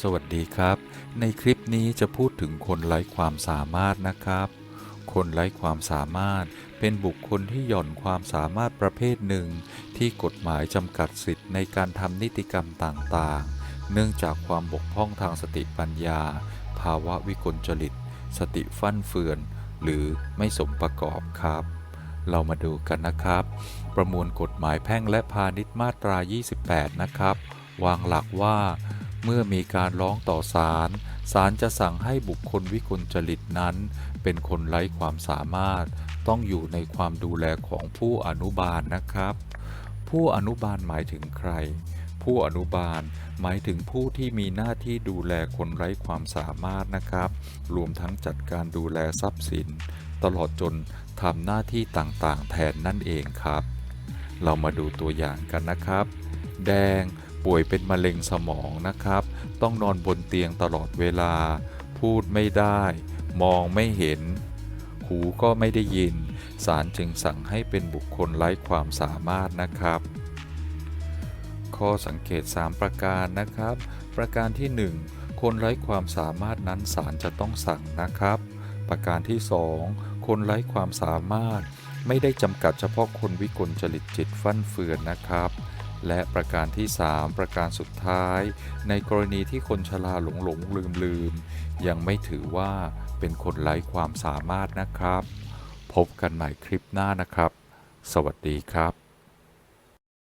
สวัสดีครับ ในคลิปนี้จะพูดถึงคนไร้ความสามารถนะครับ คนไร้ความสามารถ เป็นบุคคลที่หย่อนความสามารถประเภทหนึ่ง ที่กฎหมายจำกัดสิทธิ์ในการทำนิติกรรมต่างๆ เนื่องจากความบกพร่องทางสติปัญญา ภาวะวิกลจริต สติฟั่นเฟือน หรือไม่สมประกอบครับ เรามาดูกันนะครับ ประมวลกฎหมายแพ่งและพาณิชย์มาตรา 28 นะครับ วางหลักว่า เมื่อมีการร้องต่อศาล ศาลจะสั่งให้บุคคลวิกลจริตนั้น เป็นคนไร้ความสามารถ ต้องอยู่ในความดูแลของผู้อนุบาลนะครับ ผู้อนุบาลหมายถึงใคร ผู้อนุบาลหมายถึงผู้ที่มีหน้าที่ดูแลคนไร้ความสามารถนะครับ รวมทั้งจัดการดูแลทรัพย์สิน ตลอดจนทำหน้าที่ต่างๆ แทนนั่นเองครับ เรามาดูตัวอย่างกันนะครับ แดง ป่วยเป็นมะเร็งสมองนะครับ ต้องนอนบนเตียงตลอดเวลา พูดไม่ได้ มองไม่เห็น หูก็ไม่ได้ยิน ศาลจึงสั่งให้เป็นบุคคลไร้ความสามารถนะครับ ข้อสังเกต 3 ประการนะครับ ประการที่ 1 คนไร้ความสามารถนั้นศาลจะต้องสั่งนะครับ ประการที่ 2 คนไร้ความสามารถ ไม่ได้จำกัดเฉพาะคนวิกลจริตจิตฟั่นเฟือนนะครับ และประการที่ 3 ประการสุดท้าย ในกรณีที่คนชราหลงหลงลืมลืมยังไม่ถือว่าเป็นคนไร้ความสามารถนะครับ พบกันใหม่คลิปหน้านะครับ สวัสดีครับ